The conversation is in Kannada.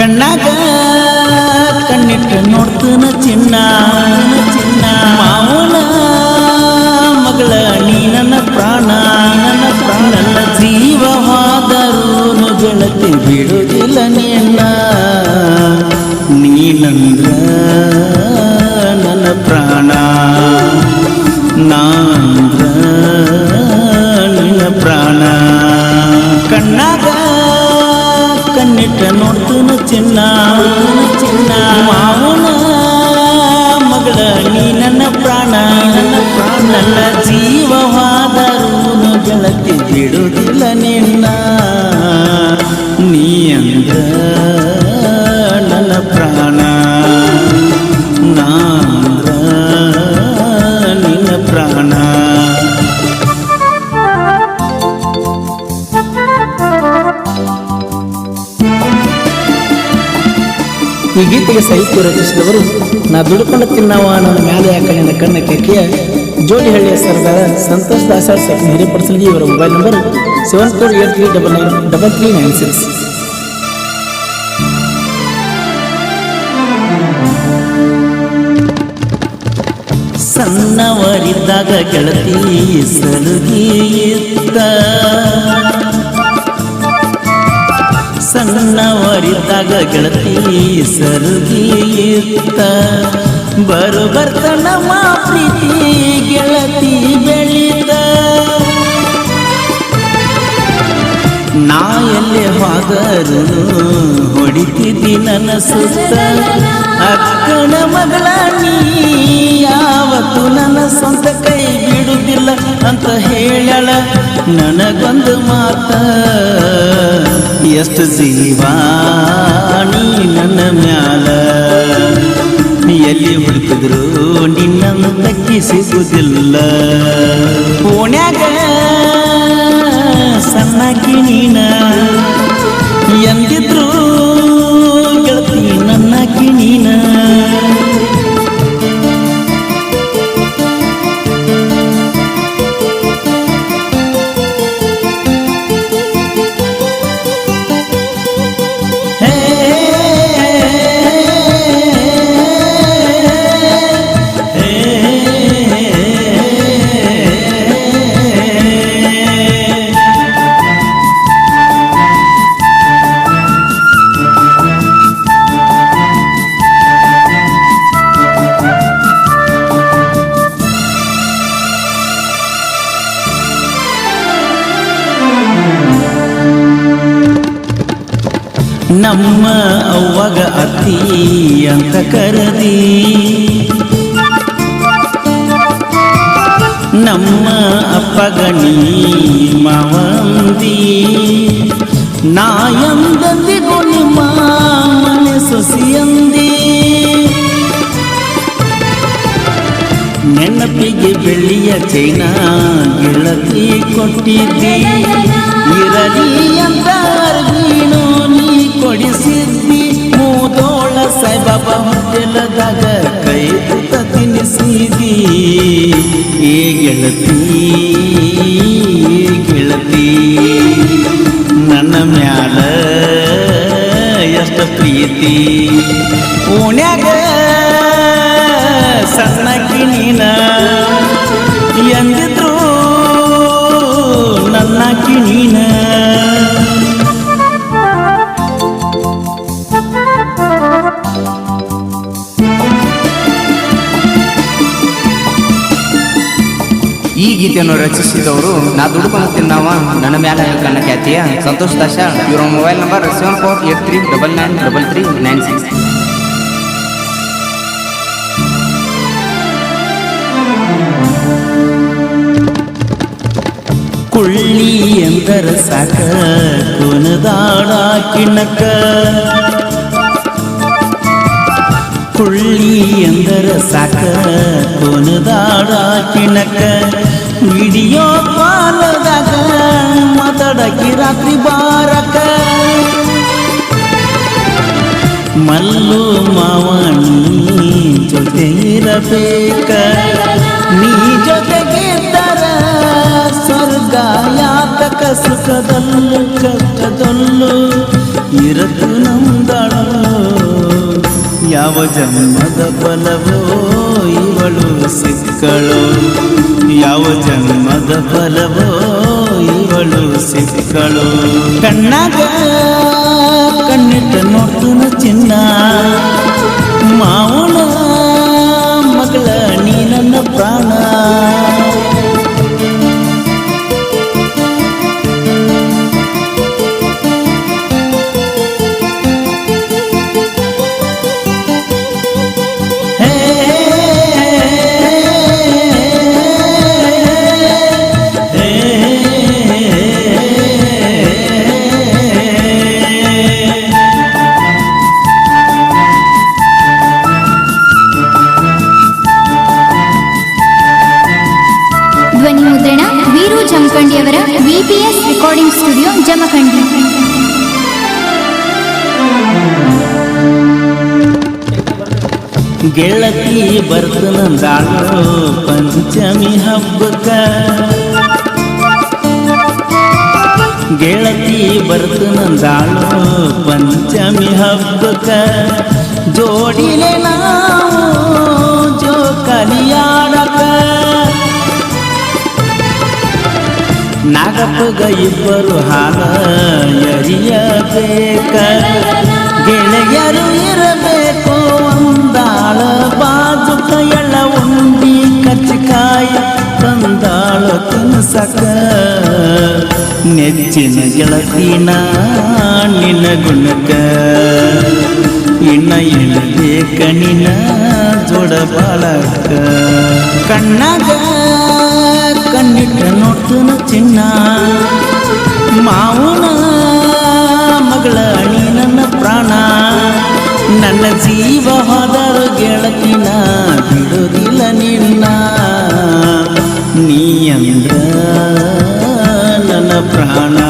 ಕಣ್ಣಾಗ ಕಣ್ಣಿಟ್ಟು ನೋಡ್ತನ ಚಿನ್ನ. ಚಿನ್ನ ಮಾವನ ಮಗಳ, ನೀ ನನ್ನ ಪ್ರಾಣ ನನ್ನ ಪ್ರಾಣ. ನನ್ನ ಜೀವವಾದರೂ ಗೆಳತಿ ಬಿಡುವುದಿಲ್ಲ ನಿನ್ನ. ನೀನಂದ್ರ ನನ್ನ ಪ್ರಾಣ. ನಾಂದ್ರ ನಿನ್ನ ಪ್ರಾಣ. ಕಣ್ಣಾಗ ಕಣ್ಣಿಟ್ಟ ನೋಡ್ತನ ಚಿನ್ನ. ಚಿನ್ನ ಮಾವನ ಮಗಳ ನೀ ನನ್ನ ಪ್ರಾಣ. ನನ್ನ ಜೀವವಾದರೂ ಗೆಳತಿ ಬಿಡುವುದಿಲ್ಲ ನಿನ್ನ. ಈ ಗೀತೆಗೆ ಸಾಹಿತ್ಯ ರಚಿಸಿದವರು ನಾ ದುಡ್ಕೊಂಡು ತಿನ್ನವ ನನ್ನ ಮ್ಯಾಲೆ ಯಾಕಣ್ಣಿನ ಕಣ್ಣ ಕೆಕ್ಕಿಯ ಜೋಡಿಹಳ್ಳಿಯ ಸರ್ದಾರ ಸಂತೋಷ್ ದಾಸ ಸರ್ ಇವರ mobile number seven four eight three double nine double three nine six ಸಣ್ಣವರಿದ್ದಾಗ ಗೆಳತಿ ಸಲುಗಿ ಸಣ್ಣವರಿದ್ದಾಗ ಗೆಳತಿ ಸರುಗಿ ಬರು ಬರ್ತನ ಪ್ರೀತಿ ಗೆಳತಿ ಬೆಳಿತ. ನಾ ಎಲ್ಲಿ ಹೋದರು ಹೊಡಿತಿದ್ದಿ ನನ್ನ ಸುತ್ತ. ಅಕ್ಕನ ಮಗಳ ನೀ ಯಾವತ್ತು ನನ್ನ ಸ್ವಂತ ಕೈ ಅಂತ ಹೇಳಳ ನನಗೊಂದು ಮಾತ. ಎಷ್ಟು ಜೀವ ನೀ ನನ್ನ ಮ್ಯಾಲ. ಎಲ್ಲಿ ಹುಡುಕಿದ್ರು ನಿನ್ನನ್ನು ತಕ್ಕಿ ನಮ್ಮ ಅವ್ವಗ ಅತ್ತಿ ಅಂತ ಕರದಿ ನಮ್ಮ ಅಪ್ಪಗಣಿ ಮಾವಂದಿ ನಾಯಂದಂದಿಗೂ ನಿಮ್ಮ ಮನೆ ಸೊಸಿಯಂದಿ ನೆನಪಿಗೆ ಬೆಳ್ಳಿಯ ಚೈನ ಗೆಳತಿ ಕೊಟ್ಟಿದ್ದಿ ಇರಲಿ ಅಂತ ಸಾಯಿಬಾಬ ಹೊಟ್ಟೆಲದಾಗ ಕೈ ತುತ್ತ ತಿನ್ನಿಸಿದಿ. ಏ ಗೆಳತಿ ಗೆಳತಿ ನನ್ನ ಮ್ಯಾಲ ಎಷ್ಟ ಪ್ರೀತಿ. ಓಣ್ಯಾಗ ಈ ಗೀತೆಯನ್ನು ರಚಿಸಿದವರು, ನಾ ದುಡ್ಕೊಂಡು ತಿನ್ನವ ನನ್ನ ಮ್ಯಾಲ ಕನ್ನ ಖ್ಯಾತಿಯ? ಸಂತೋಷ್ ದಾಶ ಇವರ mobile number seven four eight three double nine double three nine six ಕುಳ್ಳಿ ಎಂದರ ಸಾಕ ಕೊನದಾಡ ಕಿಣಕ ಕುಳ್ಳಿ ಎಂದರ ಸಾಕ ಕುನದಾಡ ಕಿಣಕ ವಿಡಿಯೋ ಕಾಲದಾಗ ಮಾತಾಡಕಿ ರಾತ್ರಿ ಬಾರಕ ಮಲ್ಲು ಮಾವಣಿ ಜೊತೆ ಇರಬೇಕ ನೀ ಜೊತೆಗಿದ್ದರ ಸ್ವರ್ಗ ಯಾತಕ ಸುಖದಲ್ಲೂ ಕಷ್ಟದಲ್ಲೂ ಇರತು ನಮ್ದಳು ಯಾವ ಜನ್ಮದ ಫಲವೋ ಇವಳು ಸಿಕ್ಕಳು ಯಾವ ಜನ್ಮದ ಫಲವೋ ಇವಳು ಸಿಕ್ಕಳು ಕಣ್ಣಾಗ ಕಣ್ಣಿಟ್ಟ ನೋಡ್ತನ ಚಿನ್ನ ವಿಪಿಎಸ್ ರೆಕಾರ್ಡಿಂಗ್ ಸ್ಟುಡಿಯೋ ಜಮಖಂಡಿ ಗೆಳತಿ ಬರ್ತನಂದಾಳು ಪಂಚಮಿ ಹಬ್ಬಕ್ಕ ಗೆಳತಿ ಬರ್ತನಂದಾಳು ಪಂಚಮಿ ಹಬ್ಬಕ್ಕ ಜೋಡಿಲೆ ನಾವು ಜೋಕಲಿಯಾಡಕ ನಾಗಪ್ಪಗ ಇಬ್ಬರು ಹಾಲ ಎರಿಯಬೇಕ ಗೆಳೆಯರು ಇರಬೇಕು ಒಂದಾಳ ಬಾಜುಕ ಎಳ್ಳ ಉಂಡಿ ಕಚ್ಚಿಕಾಯಿ ತಂದಾಳ ತಿನ್ಸಕ ನೆಚ್ಚಿನ ಗೆಳತಿನ ನಿನ್ನ ಗುಣಕ ಇನ್ನ ಇಳಬೇಕ ನಿನ್ನ ಜೋಡ ಬಾಳಕ ಕಣ್ಣಾಗ ಕಣ್ಣಿಟ್ಟ ನೋಡ್ತನ ಚಿನ್ನ. ಮಾವನ ಮಗಳ ಅಣಿ ನನ್ನ ಪ್ರಾಣ. ನನ್ನ ಜೀವ ಹೋದರು ಗೆಳತಿನ ಬಿಡುವುದಿಲ್ಲ ನಿನ್ನ. ನೀ ಅಂದ್ರ ನನ್ನ ಪ್ರಾಣ.